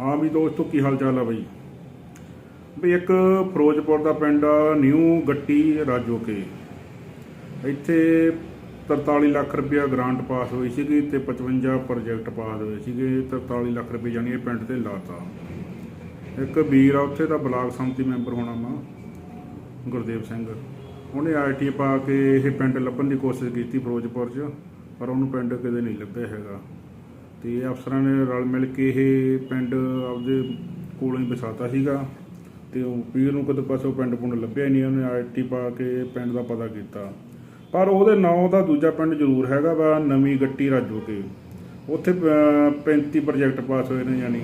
ਹਾਂ ਵੀ ਦੋਸਤੋ ਕੀ ਹਾਲ ਚਾਲ ਆ ਬਈ? ਵੀ ਇੱਕ ਫਿਰੋਜ਼ਪੁਰ ਦਾ ਪਿੰਡ ਆ, ਨਿਊ ਗੱਟੀ ਰਾਜੋਕੇ। ਇੱਥੇ 43 ਲੱਖ ਰੁਪਇਆ ਗ੍ਰਾਂਟ ਪਾਸ ਹੋਈ ਸੀਗੀ ਤੇ 55 ਪ੍ਰੋਜੈਕਟ ਪਾਸ ਹੋਏ ਸੀਗੇ। 43 ਲੱਖ ਰੁਪਏ ਜਾਨੀ ਇਹ ਪਿੰਡ ਤੇ ਲਾਤਾ। ਇੱਕ ਵੀਰ ਆ, ਉੱਥੇ ਦਾ ਬਲਾਕ ਸੰਮਤੀ ਮੈਂਬਰ ਹੋਣਾ ਵਾ, ਗੁਰਦੇਵ ਸਿੰਘ। ਉਹਨੇ ਆਈਟੀ ਪਾ ਕੇ ਇਹ ਪਿੰਡ ਲੱਭਣ ਦੀ ਕੋਸ਼ਿਸ਼ ਕੀਤੀ ਫਿਰੋਜ਼ਪੁਰ 'ਚ, ਪਰ ਉਹਨੂੰ ਪਿੰਡ ਕਿਤੇ ਨਹੀਂ ਲੱਭਿਆ ਹੈਗਾ। ਤੇ ਅਫਸਰਾਂ ਨੇ ਰਲ ਮਿਲ ਕੇ ਇਹ ਪਿੰਡ ਆਪਦੇ ਕੋਲੋਂ ਹੀ ਵਸਾਤਾ ਸੀਗਾ ਤੇ ਉਹ ਪੀਰ ਨੂੰ ਕਦੇ ਪਾਸੋਂ ਪਿੰਡ ਪੁੰਡ ਲੱਭਿਆ ਹੀ ਨਹੀਂ ਉਹਨੇ ਆਈਟੀ ਪਾ ਕੇ ਪਿੰਡ ਦਾ ਪਤਾ ਕੀਤਾ। ਪਰ ਉਹਦੇ ਨਾਂ ਦਾ ਦੂਜਾ ਪਿੰਡ ਜ਼ਰੂਰ ਹੈਗਾ ਵਾ ਨਵੀਂ ਗੱਟੀ ਰਾਜੋ ਕੇ। ਉੱਥੇ ਅਹ, 35 ਪ੍ਰੋਜੈਕਟ ਪਾਸ ਹੋਏ ਨੇ ਯਾਨੀ।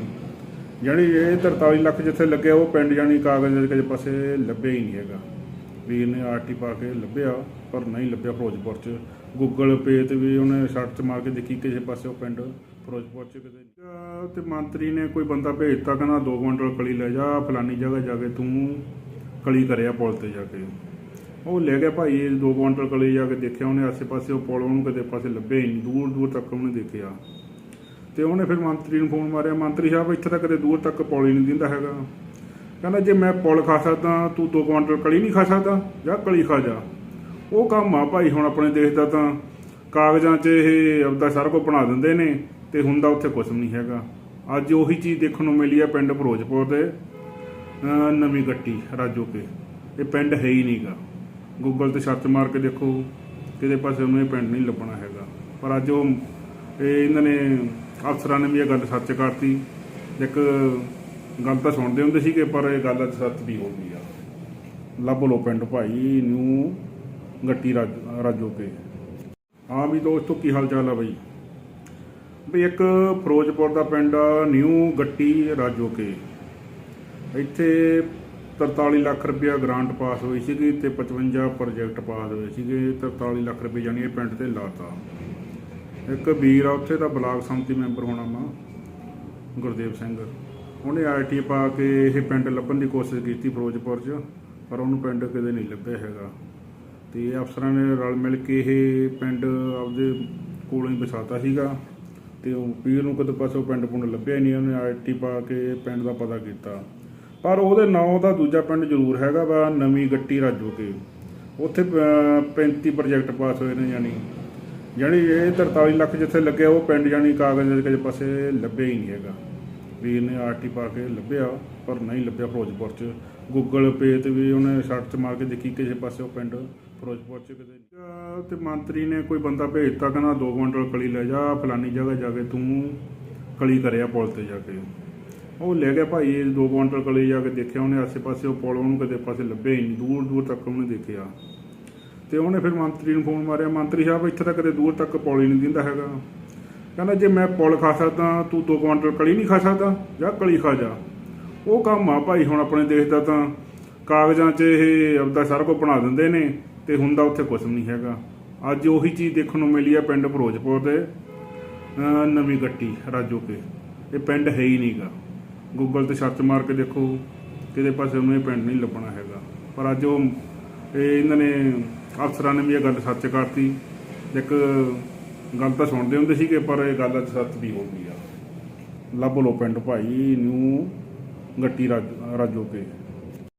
ਯਾਨੀ ਇਹ 43 ਲੱਖ ਜਿੱਥੇ ਲੱਗਿਆ ਉਹ ਪਿੰਡ ਯਾਨੀ ਕਾਗਜ਼ ਦੇ ਕਿਸੇ ਪਾਸੇ ਲੱਭਿਆ ਹੀ ਨਹੀਂ ਹੈਗਾ। ਵੀਰ ਨੇ ਆਰਟੀ ਪਾ ਕੇ ਲੱਭਿਆ ਪਰ ਨਹੀਂ ਲੱਭਿਆ ਫਿਰੋਜ਼ਪੁਰ ਚ। ਗੂਗਲ ਪੇ ਤੇ ਵੀ ਉਹਨੇ ਸਰਚ ਮਾਰ ਕੇ ਦੇਖੀ ਕਿਸੇ ਪਾਸੇ ਉਹ ਪਿੰਡ, ਫਿਰੋਜ਼ਪੁਰ ਚ ਕਿਤੇ ਤੇ ਮੰਤਰੀ ਨੇ ਕੋਈ ਬੰਦਾ ਭੇਜਤਾ ਕਹਿੰਦਾ ਦੋ ਕੁਇੰਟਲ ਕਲੀ ਲੈ ਜਾ, ਫਲਾਨੀ ਜਗ੍ਹਾ ਜਾ ਕੇ ਤੂੰ ਕਲੀ ਕਰਿਆ ਪੁਲ ਤੇ ਜਾ ਕੇ। ਉਹ ਲੈ ਗਿਆ ਭਾਈ, ਇਹ ਦੋ ਕੁਇੰਟਲ ਕਲੀ ਜਾ ਕੇ ਦੇਖਿਆ, ਉਹਨੇ ਆਸੇ ਪਾਸੇ ਉਹ ਪੁਲ ਉਹਨੂੰ ਕਿਤੇ ਪਾਸੇ ਲੱਭੇ ਹੀ ਨਹੀਂ ਦੂਰ ਦੂਰ ਤੱਕ ਉਹਨੇ ਦੇਖਿਆ। ਤੇ ਉਹਨੇ ਫਿਰ ਮੰਤਰੀ ਨੂੰ ਫੋਨ ਮਾਰਿਆ, ਮੰਤਰੀ ਸਾਹਿਬ ਇੱਥੇ ਤਾਂ ਕਦੇ ਦੂਰ ਤੱਕ ਪੁਲ ਹੀ ਨਹੀਂ ਦਿੰਦਾ ਹੈਗਾ। ਕਹਿੰਦਾ ਜੇ ਮੈਂ ਪੁਲ ਖਾ ਸਕਦਾ, ਤੂੰ ਦੋ ਕੁਇੰਟਲ ਕਲੀ ਨਹੀਂ ਖਾ ਸਕਦਾ, ਜਾਂ ਕਲੀ ਖਾ ਜਾ। ਉਹ ਕੰਮ ਆ ਭਾਈ, ਹੁਣ ਆਪਣੇ ਦੇਸ਼ ਦਾ ਤਾਂ ਕਾਗਜ਼ਾਂ 'ਚ ਇਹ ਆਪਦਾ ਸਾਰਾ ਕੁਝ ਬਣਾ ਦਿੰਦੇ ਨੇ ਤੇ ਹੁੰਦਾ ਉੱਥੇ ਕੁਝ ਨਹੀਂ ਹੈਗਾ। ਅੱਜ ਉਹੀ ਚੀਜ਼ ਦੇਖਣ ਨੂੰ ਮਿਲੀ ਆ ਪਿੰਡ ਫਿਰੋਜ਼ਪੁਰ ਦੇ ਨਵੀਂ ਗੱਟੀ ਰਾਜੋ ਕੇ। ਇਹ ਪਿੰਡ ਹੈ ਹੀ ਨਹੀਂਗਾ। ਗੂਗਲ ਤੇ ਸਰਚ ਮਾਰ ਕੇ ਦੇਖੋ, ਕਿਤੇ ਪਾਸੇ ਉਹਨੂੰ ਇਹ ਪਿੰਡ ਨਹੀਂ ਲੱਭਣਾ ਹੈਗਾ। ਪਰ ਅੱਜ ਉਹ, ਇਹ ਇਹਨਾਂ ਨੇ ਅਫਸਰਾਂ ਨੇ ਵੀ ਇਹ ਗੱਲ ਸੱਚ ਕਰਤੀ। ਇੱਕ ਗੱਲ ਤਾਂ ਸੁਣਦੇ ਹੁੰਦੇ ਸੀਗੇ, ਪਰ ਇਹ ਗੱਲ ਅੱਜ ਸੱਚ ਵੀ ਹੋ ਗਈ ਆ। ਲੱਭ ਲੋ ਪਿੰਡ ਭਾਈ ਨਿਊ ਗੱਟੀ ਰਾਜ- ਰਾਜੋ ਕੇ। ਹਾਂ ਵੀ ਦੋਸਤੋ ਕੀ ਹਾਲ ਚਾਲ ਆ ਬਈ? ਵੀ ਇੱਕ ਫਿਰੋਜ਼ਪੁਰ ਦਾ ਪਿੰਡ ਆ, ਨਿਊ ਗੱਟੀ ਰਾਜੋ ਕੇ। ਇੱਥੇ 43 ਲੱਖ ਰੁਪਇਆ ਗ੍ਰਾਂਟ ਪਾਸ ਹੋਈ ਸੀਗੀ ਤੇ 55 ਪ੍ਰੋਜੈਕਟ ਪਾਸ ਹੋਏ ਸੀਗੇ 43 ਲੱਖ ਰੁਪਏ ਜਾਨੀ ਇਹ ਪਿੰਡ ਤੇ ਲਾਤਾ। ਇੱਕ ਵੀਰ ਆ, ਉੱਥੇ ਦਾ ਬਲਾਕ ਸੰਮਤੀ ਮੈਂਬਰ ਹੋਣਾ ਵਾ, ਗੁਰਦੇਵ ਸਿੰਘ। ਉਹਨੇ ਆਈਟੀ ਪਾ ਕੇ ਇਹ ਪਿੰਡ ਲੱਭਣ ਦੀ ਕੋਸ਼ਿਸ਼ ਕੀਤੀ ਫਿਰੋਜ਼ਪੁਰ 'ਚ, ਪਰ ਉਹਨੂੰ ਪਿੰਡ ਕਿਤੇ ਨਹੀਂ ਲੱਭਿਆ ਹੈਗਾ। ਤੇ ਅਫਸਰਾਂ ਨੇ ਰਲ ਮਿਲ ਕੇ ਇਹ ਪਿੰਡ ਆਪਦੇ ਕੋਲੋਂ ਹੀ ਵਸਾਤਾ ਸੀਗਾ ਤੇ ਉਹ ਪੀਰ ਨੂੰ ਕਦੇ ਪਾਸੋਂ ਪਿੰਡ ਪੁੰਡ ਲੱਭਿਆ ਹੀ ਨਹੀਂ ਉਹਨੇ ਆਈਟੀ ਪਾ ਕੇ ਪਿੰਡ ਦਾ ਪਤਾ ਕੀਤਾ। ਪਰ ਉਹਦੇ ਨਾਂ ਦਾ ਦੂਜਾ ਪਿੰਡ ਜ਼ਰੂਰ ਹੈਗਾ ਵਾ ਨਵੀਂ ਗੱਟੀ ਰਾਜੋ ਕੇ। ਉੱਥੇ ਅਹ, 35 ਪ੍ਰੋਜੈਕਟ ਪਾਸ ਹੋਏ ਨੇ ਯਾਨੀ। ਯਾਨੀ ਇਹ 43 ਲੱਖ ਜਿੱਥੇ ਲੱਗਿਆ ਉਹ ਪਿੰਡ ਯਾਨੀ ਕਾਗਜ਼ ਦੇ ਕਿਸੇ ਪਾਸੇ ਲੱਭਿਆ ਹੀ ਨਹੀਂ ਹੈਗਾ। ਵੀਰ ਨੇ ਆਰਟੀ ਪਾ ਕੇ ਲੱਭਿਆ ਪਰ ਨਹੀਂ ਲੱਭਿਆ ਫਿਰੋਜ਼ਪੁਰ ਚ। ਗੂਗਲ ਪੇ ਤੇ ਵੀ ਉਹਨੇ ਸਰਚ ਮਾਰ ਕੇ ਦੇਖੀ ਕਿਸੇ ਪਾਸੇ ਉਹ ਪਿੰਡ, ਫਿਰੋਜ਼ਪੁਰ ਚ ਕਿਤੇ। ਤੇ ਮੰਤਰੀ ਨੇ ਕੋਈ ਬੰਦਾ ਭੇਜਤਾ ਕਹਿੰਦਾ ਦੋ ਕੁਇੰਟਲ ਕਲੀ ਲੈ ਜਾ, ਫਲਾਨੀ ਜਗ੍ਹਾ ਜਾ ਕੇ ਤੂੰ ਕਲੀ ਕਰਿਆ ਪੁਲ ਤੇ ਜਾ ਕੇ। ਉਹ ਲੈ ਗਿਆ ਭਾਈ ਇਹ ਦੋ ਕੁਇੰਟਲ ਕਲੀ ਜਾ ਕੇ ਦੇਖਿਆ, ਉਹਨੇ ਆਸੇ ਪਾਸੇ ਉਹ ਪੁਲ ਉਹਨੂੰ ਕਿਤੇ ਪਾਸੇ ਲੱਭਿਆ ਹੀ ਨਹੀਂ ਦੂਰ ਦੂਰ ਤੱਕ ਉਹਨੇ ਦੇਖਿਆ। ਤੇ ਉਹਨੇ ਫਿਰ ਮੰਤਰੀ ਨੂੰ ਫੋਨ ਮਾਰਿਆ, ਮੰਤਰੀ ਸਾਹਿਬ ਇੱਥੇ ਤਾਂ ਕਦੇ ਦੂਰ ਤੱਕ ਪੁਲ ਹੀ ਨਹੀਂ ਦਿੰਦਾ ਹੈਗਾ। ਕਹਿੰਦਾ ਜੇ ਮੈਂ ਪੁਲ ਖਾ ਸਕਦਾ, ਤੂੰ ਦੋ ਕੁਇੰਟਲ ਕਲੀ ਨਹੀਂ ਖਾ ਸਕਦਾ, ਜਾਂ ਕਲੀ ਖਾ ਜਾ। ਉਹ ਕੰਮ ਆ ਭਾਈ, ਹੁਣ ਆਪਣੇ ਦੇਸ਼ ਦਾ ਤਾਂ ਕਾਗਜ਼ਾਂ 'ਚ ਇਹ ਆਪਦਾ ਸਾਰਾ ਕੁਝ ਬਣਾ ਦਿੰਦੇ ਨੇ ਤੇ ਹੁੰਦਾ ਉੱਥੇ ਕੁਝ ਨਹੀਂ ਹੈਗਾ। ਅੱਜ ਉਹੀ ਚੀਜ਼ ਦੇਖਣ ਨੂੰ ਮਿਲੀ ਆ ਪਿੰਡ ਫਿਰੋਜ਼ਪੁਰ ਦੇ ਨਵੀਂ ਗੱਟੀ ਰਾਜੋ ਕੇ। ਇਹ ਪਿੰਡ ਹੈ ਹੀ ਨਹੀਂਗਾ। ਗੂਗਲ ਤੇ ਸਰਚ ਮਾਰ ਕੇ ਦੇਖੋ, ਕਿਤੇ ਪਾਸੇ ਉਹਨੂੰ ਇਹ ਪਿੰਡ ਨਹੀਂ ਲੱਭਣਾ ਹੈਗਾ। ਪਰ ਅੱਜ ਉਹ, ਇਹ ਇਹਨਾਂ ਨੇ ਅਫਸਰਾਂ ਨੇ ਵੀ ਇਹ ਗੱਲ ਸੱਚ ਕਰਤੀ। ਇੱਕ ਗੱਲ ਤਾਂ ਸੁਣਦੇ ਹੁੰਦੇ ਸੀਗੇ, ਪਰ ਇਹ ਗੱਲ ਅੱਜ ਸੱਚ ਵੀ ਹੋ ਗਈ ਆ। ਲੱਭ ਲੋ ਪਿੰਡ ਭਾਈ ਨਿਊ ਗੱਟੀ ਰਾਜ- ਰਾਜੋ ਕੇ।